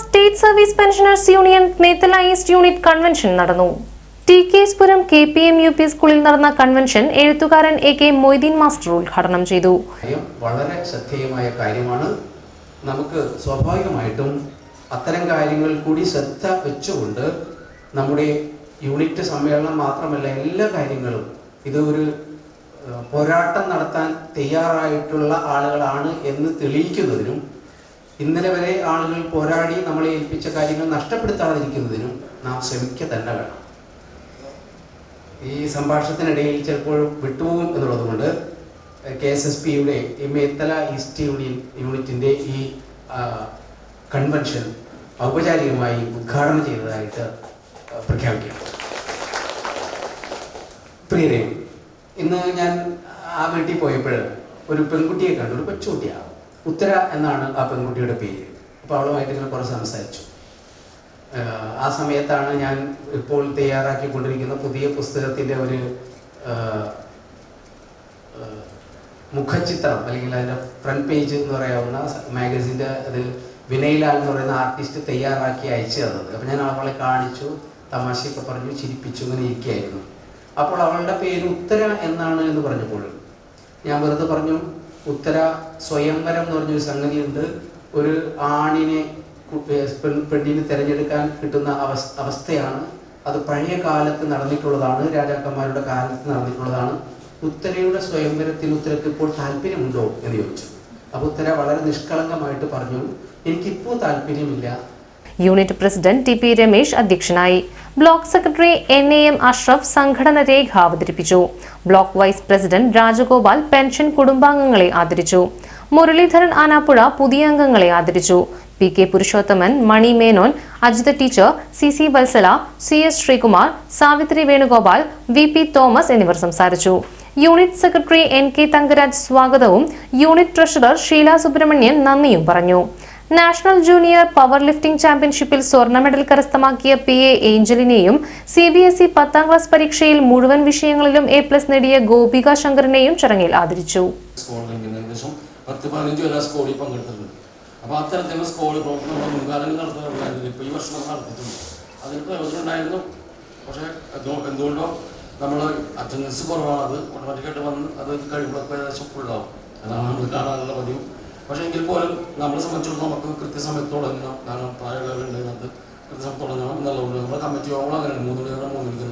State service pensioners union Methala east unit convention നടന്നു. T K S Puram K P M U P സ്കൂളിൽ നടന്ന convention എഴുത്തുകാരൻ A K Moideen master ഉദ്ഘാടനം ചെയ്തു. വളരെ ശ്രദ്ധേയമായ കാര്യമാണ്. നമുക്ക് സ്വാഭാവികമായിട്ടും അത്തരം കാര്യങ്ങൾ കൂടി ശ്രദ്ധ വെച്ചുകൊണ്ട് നമ്മുടെ യൂണിറ്റ് സമ്മേളനം മാത്രമല്ല എല്ലാ കാര്യങ്ങളും ഇത് ഒരു പോരാട്ടം നടത്താൻ തയ്യാറായിട്ടുള്ള ആളുകളാണ് എന്ന് തെളിയിക്കുന്നതിനും ഇന്നലെ വരെ ആളുകൾ പോരാടി നമ്മളെ ഏൽപ്പിച്ച കാര്യങ്ങൾ നഷ്ടപ്പെടുത്താതിരിക്കുന്നതിനും നാം ശ്രമിക്കുക തന്നെ വേണം. ഈ സംഭാഷണത്തിനിടയിൽ ചിലപ്പോൾ വിട്ടുപോകും എന്നുള്ളത് കൊണ്ട് കെ എസ് എസ് പിയുടെ ഈ മേത്തല ഈസ്റ്റ് യൂണിയൻ യൂണിറ്റിന്റെ ഈ കൺവെൻഷൻ ഔപചാരികമായി ഉദ്ഘാടനം ചെയ്തതായിട്ട് പ്രഖ്യാപിക്കുകയാണ് പ്രിയരെ ഇന്ന് ഞാൻ ആ വീട്ടിൽ പോയപ്പോൾ ഒരു പെൺകുട്ടിയെ കണ്ടു ഒരു കൊച്ചുകുട്ടിയാണ് ഉത്തര എന്നാണ് ആ പെൺകുട്ടിയുടെ പേര്. അപ്പോൾ അവളുമായിട്ട് ഇങ്ങനെ കുറേ സംസാരിച്ചു. ആ സമയത്താണ് ഞാൻ ഇപ്പോൾ തയ്യാറാക്കിക്കൊണ്ടിരിക്കുന്ന പുതിയ പുസ്തകത്തിന്റെ ഒരു മുഖചിത്രം അല്ലെങ്കിൽ അതിന്റെ ഫ്രണ്ട് പേജ് എന്ന് പറയാവുന്ന മാഗസിന്റെ അത് വിനയ്ലാൽ എന്ന് പറയുന്ന ആർട്ടിസ്റ്റ് തയ്യാറാക്കി അയച്ചു തന്നത്. അപ്പോൾ ഞാൻ അവളെ കാണിച്ചു തമാശയൊക്കെ പറഞ്ഞു ചിരിപ്പിച്ചു ഇങ്ങനെ ഇരിക്കുകയായിരുന്നു. അപ്പോൾ അവളുടെ പേര് ഉത്തര എന്നാണ് എന്ന് പറഞ്ഞപ്പോൾ ഞാൻ വെറുതെ പറഞ്ഞു ഉത്തര സ്വയംവരം എന്ന് പറഞ്ഞൊരു സംഗതിയുണ്ട്. ഒരു ആണിനെ പെണ്ണിനെ തിരഞ്ഞെടുക്കാൻ കിട്ടുന്ന അവസ് അവസ്ഥയാണ്. അത് പഴയ കാലത്ത് നടന്നിട്ടുള്ളതാണ്. രാജാക്കന്മാരുടെ കാലത്ത് നടന്നിട്ടുള്ളതാണ്. ഉത്തരയുടെ സ്വയംവരത്തിന് ഉത്തരക്ക് ഇപ്പോൾ താല്പര്യമുണ്ടോ എന്ന് ചോദിച്ചു. അപ്പോൾ ഉത്തര വളരെ നിഷ്കളങ്കമായിട്ട് പറഞ്ഞു എനിക്കിപ്പോൾ താല്പര്യമില്ല. Unit president T P Ramesh അധ്യക്ഷനായി. Block secretary N A M Ashraf സംഘടന രേഖ അവതരിപ്പിച്ചു. Block vice president Rajagopal pension കുടുംബാംഗങ്ങളെ ആദരിച്ചു. മുരളീധരൻ ആനാപ്പുഴ പുതിയ അംഗങ്ങളെ ആദരിച്ചു. P K Purushothaman Mani Menon Ajitha teacher C C Valsala C S Sreekumar Savithri Venugopal V P Thomas എന്നിവർ സംസാരിച്ചു. Unit secretary N K Thankaraj സ്വാഗതവും യൂണിറ്റ് ട്രഷറർ ഷീല സുബ്രഹ്മണ്യൻ നന്ദിയും പറഞ്ഞു. നാഷണൽ ജൂനിയർ പവർ ലിഫ്റ്റിംഗ് ചാമ്പ്യൻഷിപ്പിൽ സ്വർണ മെഡൽ കരസ്ഥമാക്കിയ പി എ ഏഞ്ചലിനെയും C B S E പത്താം ക്ലാസ് പരീക്ഷയിൽ മുഴുവൻ വിഷയങ്ങളിലും എ പ്ലസ് നേടിയ ഗോപിക ശങ്കറിനെയും ചടങ്ങിൽ ആദരിച്ചു. അപ്പോൾ അത്തരത്തിലുള്ള സ്കൂൾ ഈ വർഷം ഉണ്ടായിരുന്നു. പക്ഷേ നമ്മൾ അറ്റൻഡൻസ് കുറവാണ്. അത് ഓട്ടോമാറ്റിക്കായിട്ട് വന്ന് അത് കഴിയുമ്പോഴൊക്കെ ഫുള്ളാവും അതാണ് നമ്മൾ കാണാനുള്ള പതിവ്. പക്ഷേ എങ്കിൽ പോലും നമ്മളെ സംബന്ധിച്ചിടത്തോളം നമുക്ക് കൃത്യസമയത്ത് തുടങ്ങണം കാരണം പ്രായമുള്ളവരുണ്ട് അത് കൃത്യസമയത്ത് തുടങ്ങണം എന്നുള്ളതുകൊണ്ട് നമ്മുടെ കമ്മിറ്റി യോഗങ്ങൾ അങ്ങനെയാണ് മൂന്ന് മണി മൂന്ന് തുടങ്ങാറുണ്ട്